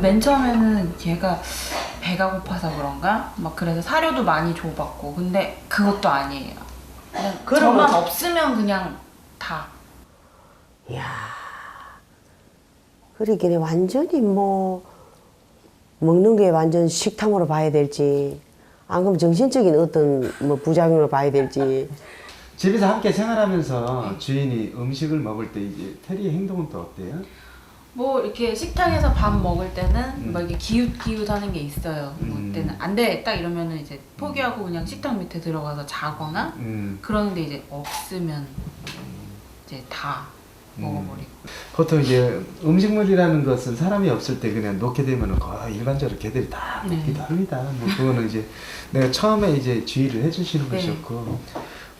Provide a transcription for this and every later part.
맨 처음에는 얘가 배가 고파서 그런가? 막 그래서 사료도 많이 줘봤고 근데 그것도 아니에요. 그냥 그러면- 저만 없으면 그냥 다. 이야. 그러기에 완전히 뭐 먹는 게 완전 식탐으로 봐야 될지 안 그러면 정신적인 어떤 뭐 부작용으로 봐야 될지 집에서 함께 생활하면서 주인이 음식을 먹을 때 이제 테리의 행동은 또 어때요? 뭐 이렇게 식탁에서 밥 먹을 때는 음. 막 이렇게 기웃기웃 하는 게 있어요. 뭐 음. 그때는 안돼 딱 이러면은 이제 포기하고 그냥 식탁 밑에 들어가서 자거나 음, 그러는데 이제 없으면 이제 다 음. 먹어버리고. 보통 이제 음식물이라는 것은 사람이 없을 때 그냥 놓게 되면 거의 일반적으로 개들이 다 네. 먹기도 합니다. 뭐 그거는 이제 내가 처음에 이제 주의를 해주시는 네. 것이었고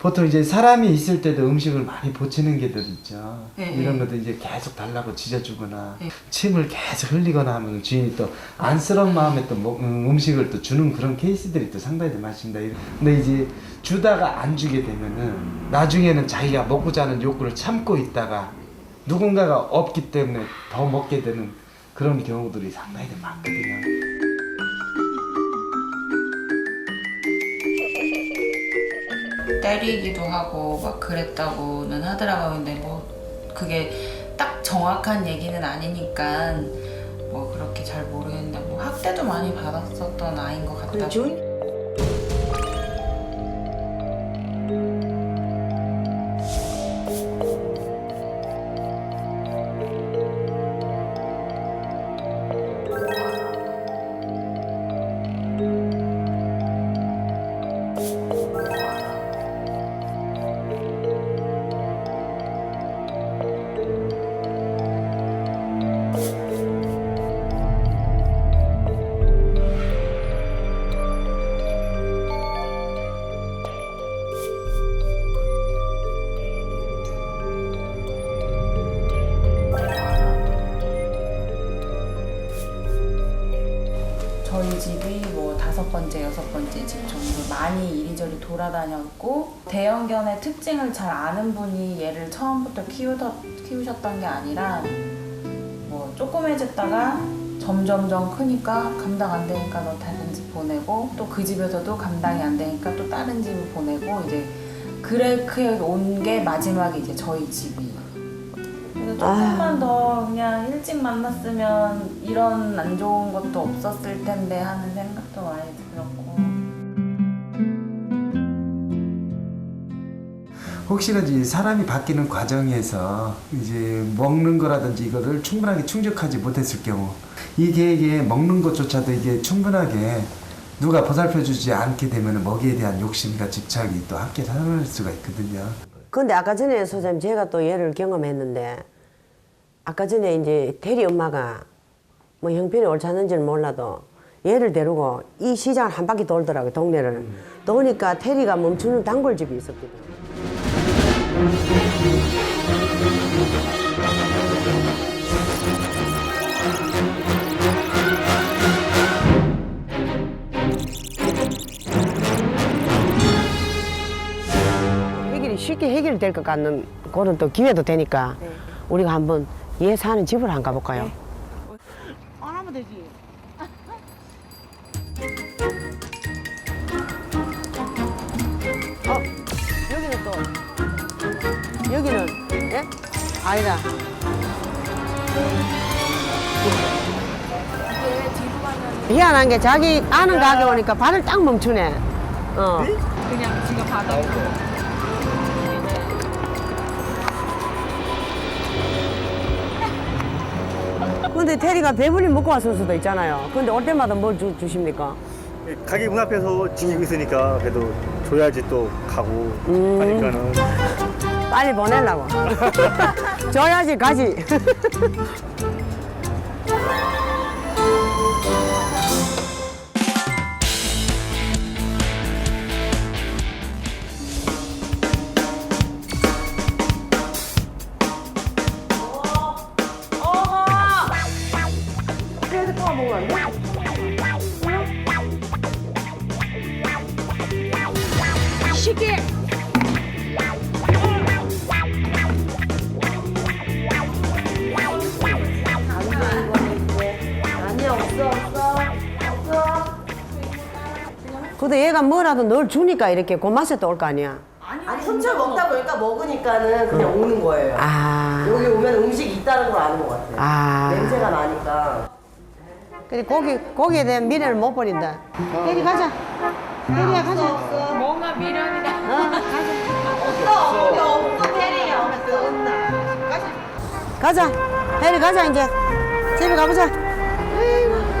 보통 이제 사람이 있을 때도 음식을 많이 보채는 개들 있죠. 네, 이런 네. 것도 이제 계속 달라고 짖어주거나 네. 침을 계속 흘리거나 하면 주인이 또 안쓰러운 마음에 또 먹- 음, 음식을 또 주는 그런 케이스들이 또 상당히 많습니다. 근데 이제 주다가 안 주게 되면은 나중에는 자기가 먹고자 하는 욕구를 참고 있다가 누군가가 없기 때문에 더 먹게 되는 그런 경우들이 상당히 많거든요. 때리기도 하고 막 그랬다고는 하더라고요. 근데 뭐 그게 딱 정확한 얘기는 아니니까 뭐 그렇게 잘 모르겠는데 뭐 학대도 많이 받았었던 아이인 것 같다고. 주인 저희 집이 뭐 다섯 번째, 여섯 번째 집 정도 많이 이리저리 돌아다녔고 대형견의 특징을 잘 아는 분이 얘를 처음부터 키우더, 키우셨던 게 아니라 뭐 조그매졌다가 점점점 크니까 감당 안 되니까 너 다른 집 보내고 또 그 집에서도 감당이 안 되니까 또 다른 집을 보내고 이제 그렇게 온 게 마지막에 이제 저희 집이 그래서 조금만 더 그냥 일찍 만났으면 이런 안 좋은 것도 없었을 텐데 하는 생각도 많이 들었고 혹시나 이제 사람이 바뀌는 과정에서 이제 먹는 거라든지 이거를 충분하게 충족하지 못했을 경우 이 개에게 먹는 것조차도 이게 충분하게 누가 보살펴 주지 않게 되면 먹이에 대한 욕심과 집착이 또 함께 살아날 수가 있거든요. 근데 아까 전에 소장님 제가 또 얘를 경험했는데 아까 전에 이제 대리 엄마가 뭐 형편이 옳지 않은지는 몰라도 얘를 데리고 이 시장을 한 바퀴 돌더라고요 동네를. 도니까 테리가 멈추는 단골집이 있었거든요 해결이 쉽게 해결될 것 같는 그런 또 기회도 되니까 우리가 한번 얘 사는 집을 한번 가볼까요? 안 하면 되지 어, 여기는 또 여기는 예? 아니다. 희한한 게 자기 아는 가게 오니까 발을 딱 멈추네. 어. 그냥 지가 바닥 근데 테리가 배불리 먹고 왔을 수도 있잖아요. 근데 올 때마다 뭘 주, 주십니까? 가게 문 앞에서 지키고 있으니까 그래도 줘야지 또 가고 음. 하니까는 빨리 보내려고. 줘야지 가지. 시계 근데 얘가 뭐라도 널 주니까 이렇게 그 맛에 또 올 거 아니야. 아니 혼자 먹다 보니까 먹으니까는 그냥 오는 거예요. 아, 여기 오면 음식이 있다는 걸 아는 것 같아요. 아. 냄새가 나니까. 그래 고기 고기에 대한 미련을 못 버린다. 혜리 가자. 혜리야 가자. 뭔가 미련이다. 가자. 혜리 가자 이제. 집에 가보자. 아이고.